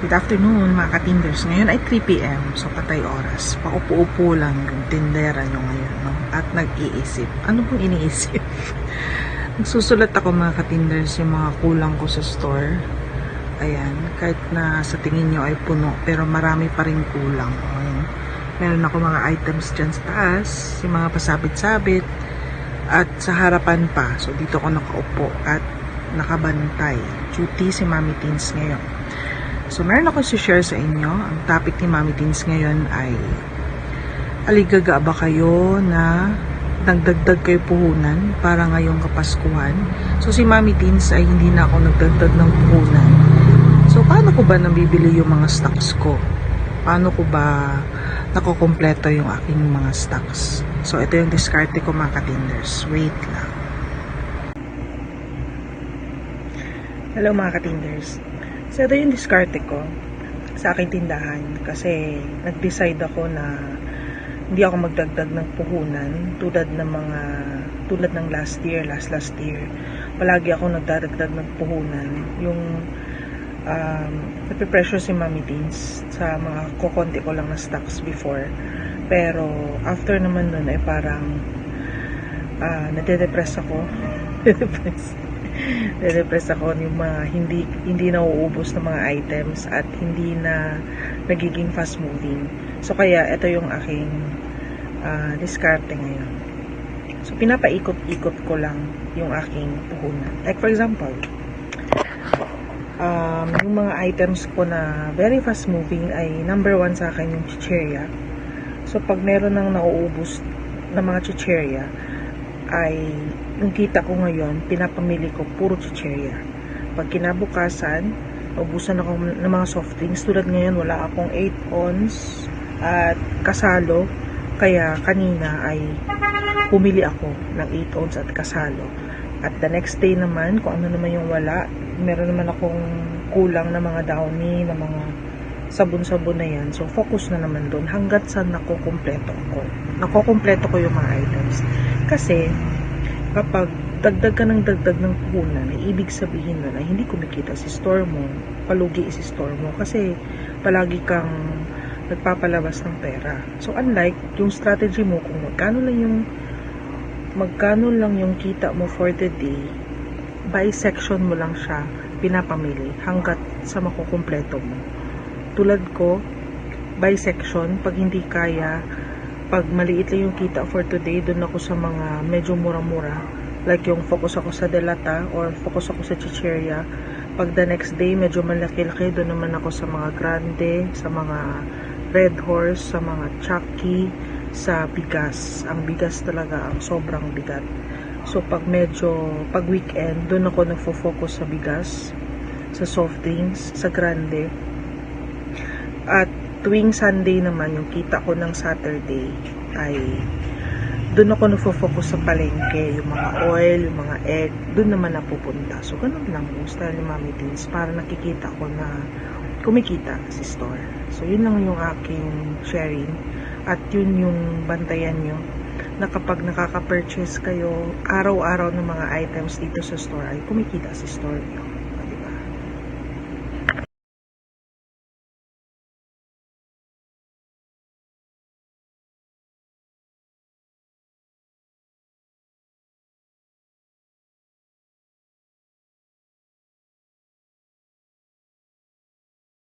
Good afternoon mga katinders. Ngayon ay 3pm, so patay oras. Paupo-upo lang yung tindera nyo ngayon. No? At nag-iisip. Ano pong iniisip? Nagsusulat ako mga katinders yung mga kulang ko sa store. Ayan, kahit na sa tingin nyo ay puno, pero marami pa rin kulang. Ayan. Meron ako mga items dyan sa taas, yung mga pasabit-sabit, at sa harapan pa. So dito ako nakaupo at nakabantay. Duty si Mami Teens ngayon. So, meron ako si-share sa inyo. Ang topic ni Mami Teens ngayon ay aligaga ba kayo na nagdagdag kayo puhunan para ngayong kapaskuhan? So, si Mami Teens ay hindi na ako nagdagdag ng puhunan. So, paano ko ba nabibili yung mga stocks ko? Paano ko ba nakokompleto yung aking mga stocks? So, ito yung diskarte ko mga katinders. Wait lang. Hello mga katinders. So, ito yung diskarte ko sa aking tindahan kasi nag-decide ako na hindi ako magdagdag ng puhunan tulad ng mga tulad ng last year, last last year. Palagi ako nagdadagdag ng puhunan. Yung um, napipressure si Mami Teens sa mga kukonti ko lang na stocks before. Pero after naman nun ay parang uh, nade-depress ako. Nade-depress. Nade-depress ako yung mga hindi hindi nauubos na mga items at hindi na nagiging fast moving. So kaya ito yung aking uh, diskarte ngayon. So pinapaikot-ikot ko lang yung aking puhunan. Like for example, um, yung mga items ko na very fast moving ay number one sa akin yung chicheria. So pag meron nang nauubos na mga chicheria, ay yung kita ko ngayon, pinapamili ko puro chicheria. Pag kinabukasan, ubusan ako ng mga soft drinks. Tulad ngayon, wala akong 8 ons at kasalo. Kaya kanina ay pumili ako ng 8 ons at kasalo. At the next day naman, kung ano naman yung wala, meron naman akong kulang na mga downy, na mga sabon-sabon na yan. So, focus na naman doon hanggat sa nakukumpleto ko. Nakukumpleto ko yung mga items. Kasi, kapag dagdag ka ng dagdag ng puhunan, ibig sabihin na na hindi kumikita si store mo, palugi si store mo. Kasi, palagi kang nagpapalabas ng pera. So, unlike yung strategy mo, kung magkano lang yung magkano lang yung kita mo for the day, by section mo lang siya pinapamili hanggat sa makukumpleto mo. Tulad ko, by section, pag hindi kaya, pag maliit lang yung kita for today, doon ako sa mga medyo mura-mura. Like yung focus ako sa delata or focus ako sa chicheria. Pag the next day, medyo malaki-laki, doon naman ako sa mga grande, sa mga red horse, sa mga chucky, sa bigas. Ang bigas talaga, ang sobrang bigat. So, pag medyo, pag weekend, doon ako nagfo-focus sa bigas, sa soft drinks, sa grande. At tuwing Sunday naman, yung kita ko ng Saturday, ay doon ako nagfo-focus sa palengke, yung mga oil, yung mga egg, doon naman napupunta. So, ganun lang yung style ni Mami Teens para nakikita ko na kumikita si store. So, yun lang yung aking sharing. At yun yung bantayan nyo na kapag nakaka-purchase kayo araw-araw ng mga items dito sa store ay kumikita si store nyo.